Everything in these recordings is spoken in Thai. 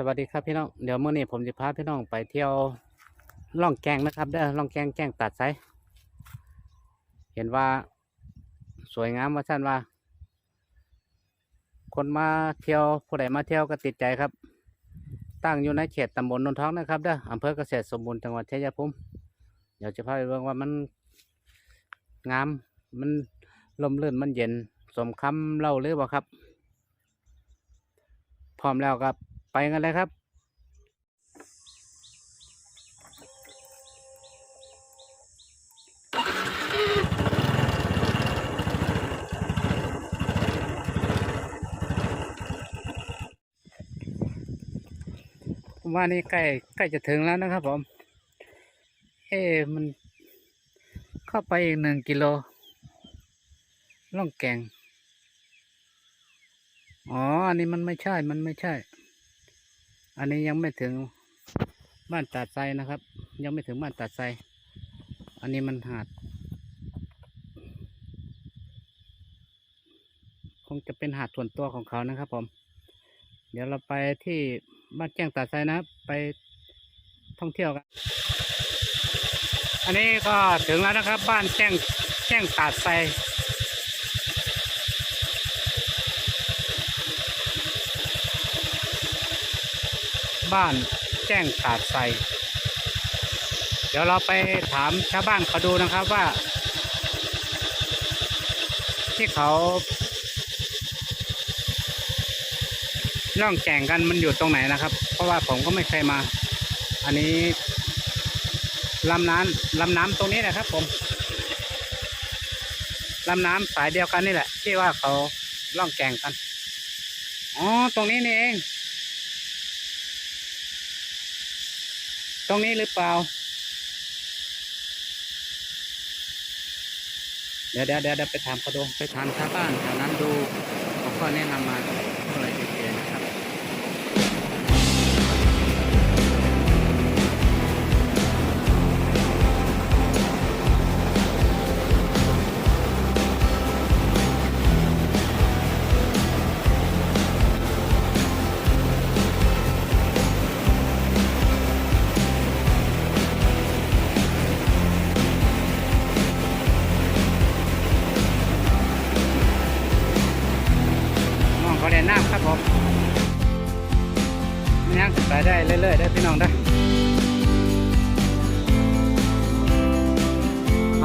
สวัสดีครับพี่น้องเดี๋ยวเมื้อนี้ผมจะพาพี่น้องไปเที่ยวล่องแกงนะครับเด้อล่องแกงแกงตัดไซเห็นว่าสวยงามว่าสั้นว่า คนมาเที่ยวผู้ใดมาเที่ยวก็ติดใจครับ ตั้งอยู่ในเขตตำบลนนท้องนะครับเด้ออำเภอเกษตรสมบูรณ์จังหวัดชัยภูมิเดี๋ยวจะพาไปเบิ่งว่ามันงามมันลมลื่นมันเย็นสมคำเล่าหรือเปล่าครับ พร้อมแล้วครับ กันเลยครับผมว่านี่ใกล้ใกล้จะถึงแล้วนะครับผม เอ๊มันเข้าไปอีกหนึ่งกิโลล่องแกงอ๋อ อันนี้มันไม่ใช่ มันไม่ใช่ อันนี้ยังไม่ถึงบ้านตาดไซนะครับ ยังไม่ถึงบ้านตาดไซอันนี้มันหาด คงจะเป็นหาดส่วนตัวของเขานะครับ ผม เดี๋ยวเราไปที่บ้านแจ้งตาดไซนะครับ ไปท่องเที่ยวกัน อันนี้ก็ถึงแล้วนะครับ บ้านแจ้งแจ้งตาดไซ บ้านแจ้งตาดไซเดี๋ยวเราไปถามชาวบ้านเขาดูนะครับว่า ที่เขาล่องแก่งกันมันอยู่ตรงไหนนะครับ เพราะว่าผมก็ไม่เคยมา อันนี้ลำน้ำลำน้ำตรงนี้แหละครับ ผมลำน้ำสายเดียวกันนี่แหละ ที่ว่าเขาล่องแก่งกัน อ๋อ ตรงนี้นี่เอง ตรงนี้หรือเปล่า เดี๋ยวเดี๋ยวเดี๋ยวไปถามเขาดูไปถามชาวบ้านแถวนั้นดูเขาก็แนะนำมาอะไร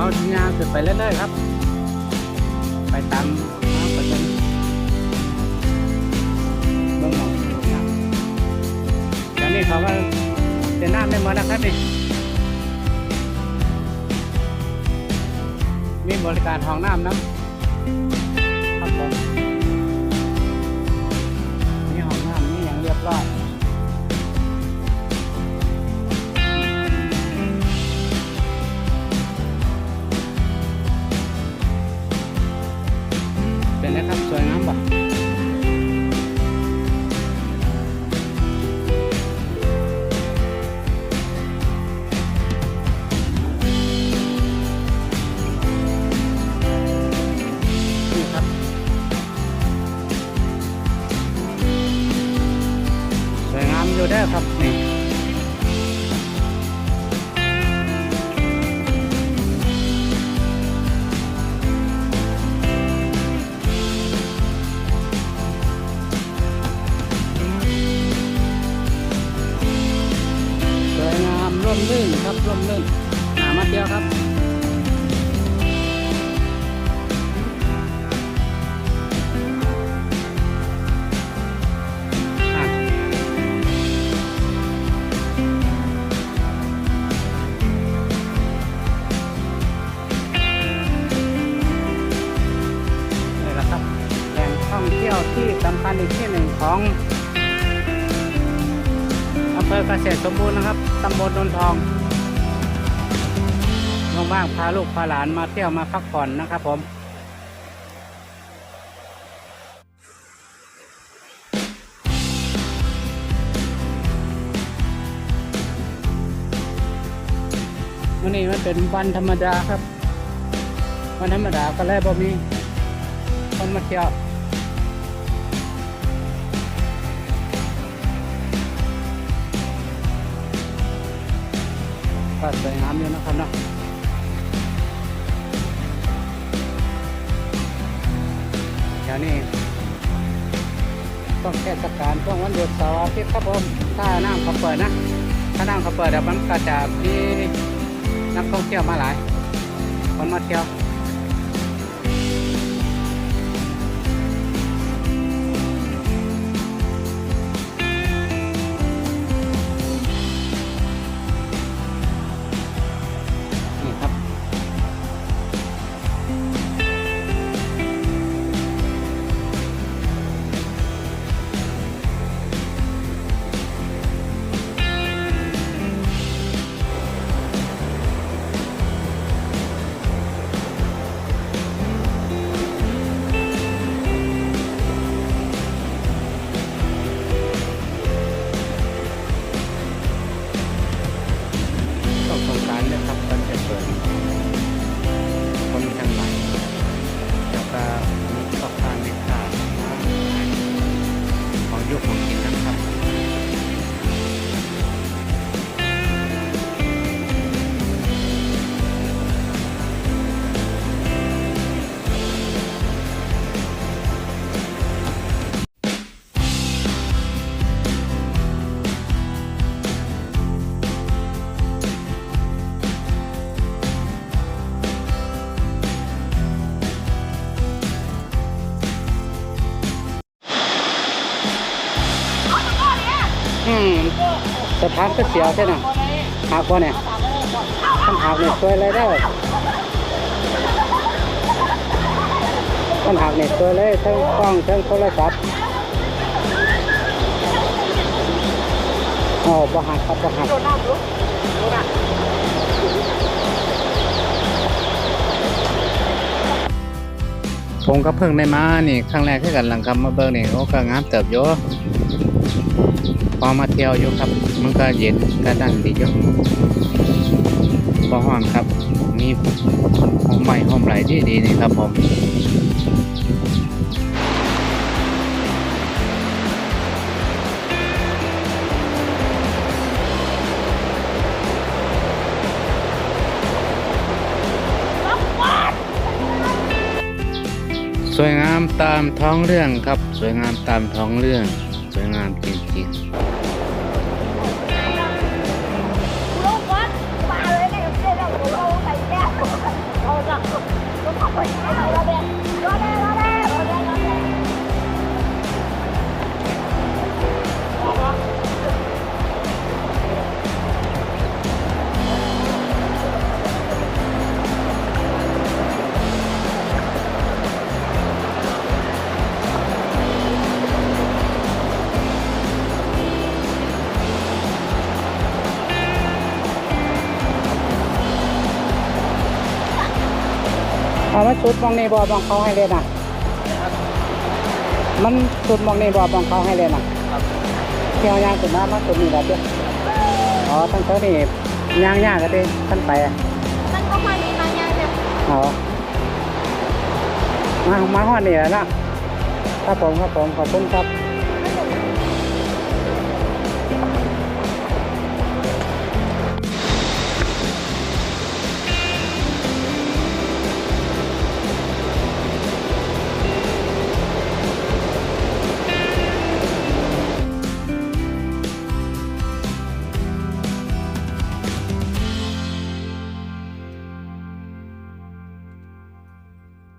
เอาย่างขึ้นไปเรื่อยๆครับ ไปตามน้ำไปจนเมืองหมองดูน้ำตอนนี้เขาก็เดินน้ำไม่หมดนะครับนี่มีบริการห้องน้ำนะ นครับร่มรื่นหามาเที่ยวครับอะนี่แหละครับแหล่งท่องเที่ยวที่สำคัญอีกที่หนึ่งของอำเภอเกษตรสมบูรณ์นะครับ ตำบลนนทอง ว่างพาลูกพาหลานมาเที่ยวมาพักผ่อนนะครับผมวันนี้มันเป็นวันธรรมดาครับ วันธรรมดาก็แล้วบ่มีคนมาเที่ยวก็สวยงามอยู่นะครับเนาะ วนี้ต้องเทศกาลช่วงวันหยุดเสาร์อาทิตย์ครับผมถ้าน้ำเขาเปิดนะ ถ้าน้ำเขาเปิดเดี๋ยวมันก็จะมีนักท่องเที่ยวมาหลาย คนมาเที่ยว อืมสถานก็เสียวใช่ไหมหากว่าเนี่ยท่านหากเนี่ยช่วยอะไรได้ท่านหากเนี่ยช่วยเลยทั้งกล้องทั้งโทรศัพท์อ๋อบ่หักครับบ่หักผมก็เพิ่งได้มานี่ครั้งแรกที่กันหลังคำมาเบิ่งนี่โอ้ก็งามเติบโย พอมาเที่ยวอยู่ครับ มันก็เย็นก็ดันดีอยู่บ่ห้อนครับ มีห้องใหม่ห้องไหลที่ดีนี่ครับผมสวยงามตามท้องเรื่องครับ สวยงามตามท้องเรื่อง สวยงาม จ มาสุดมองนี่บ่บองเขาให้เลยนะมันสุดมองนี่บ่บองเขาให้เลยนะเที่ยวยางสุดมามาสุดนี่แหละเจ้อ๋อตั้งแต่นี่ยางยากก็ได้ท่านไปอะมันก็ค่อยมีบางอย่างแบบอ๋อมามาฮอดนี่แหละนะ ครับผมครับผมขอบคุณครับ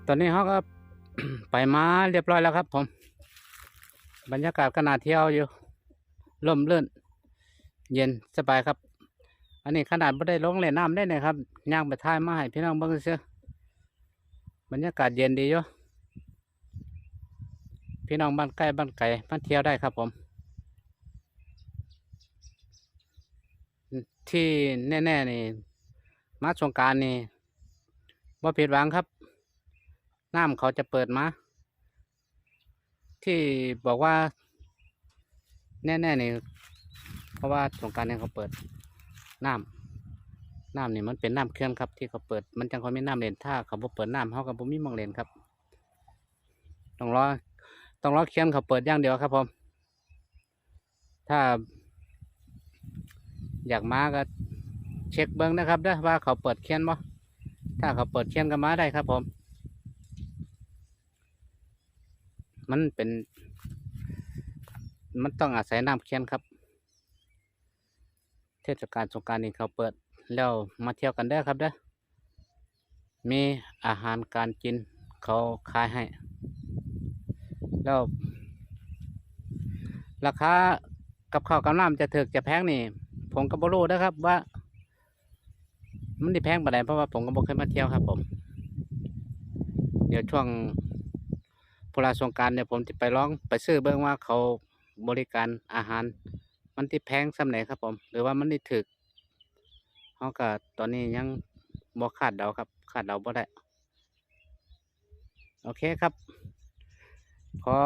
ตอนนี้เขาก็ไปมาเรียบร้อยแล้วครับ ผม บรรยากาศก็น่าเที่ยวอยู่ร่มรื่น เย็นสบายครับ อันนี้ขนาดไม่ได้ลงเล่นน้ำได้นะครับย่างไปท้ายมาให้พี่น้องเบิ่งเสียบรรยากาศเย็นดีอยู่พี่น้องบ้านใกล้บ้านไกลมาเที่ยวได้ครับผม ที่แน่ๆนี่มาสงการนี่ว่าผิดหวังครับ น้ำเขาจะเปิดมา ที่บอกว่า แน่ๆนี่เพราะว่าสงการเนี่ยเขาเปิดน้ำน้ำนี่มันเป็นน้ำเคลื่อนครับ ที่เขาเปิดมันจังเขาไม่น้ำเลนถ้าเขาบ่เปิดน้ำเขากับผมมีมองเลนครับต้องรอต้องรอเคลื่อนเขาเปิดอย่างเดียวครับผมถ้า อยากมาก็เช็คเบิ้งนะครับด้ว่าเขาเปิดเคียนบ่ถ้าเขาเปิดเคียนก็มาได้ครับผม มันเป็น มันต้องอาศัยน้ำเคียนครับ เทศกาลสงการนี่เขาเปิดแล้วมาเที่ยวกันได้ครับเด้อมีอาหารการกินเขาขายให้ แล้ว ราคากับข้าวกับน้ำจะถึกจะแพงนี่ ผมก็บ่รู้นะครับว่า มันได้แพงปานใดเพราะว่าผมก็บ่เคยมาเที่ยวครับผม เดี๋ยวช่วง พุราสงการเนี่ยผมจะไปลองไปซื้อเบิ่งว่าเขาบริการอาหาร มันที่แพงสำไหนครับผม หรือว่ามันได้ถึกเขาก็ตอนนี้ยังบ่คาดเดาครับคาดเดาบ่ได้ โอเคครับ ขอ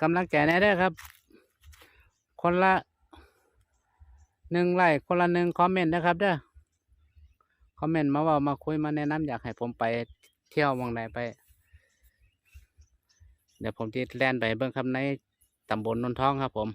กำลังใจแน่ด้ครับ คนละหนึ่งไลค์คนละหนึ่งคอมเมนต์นะครับเด้อคอมเมนต์มาว่ามาคุยมาแนะนำอยากให้ผมไปเที่ยวหมองไหนไป เดี๋ยวผมจะแล่นไปเบื้องครับในตำบลนนท้องครับผม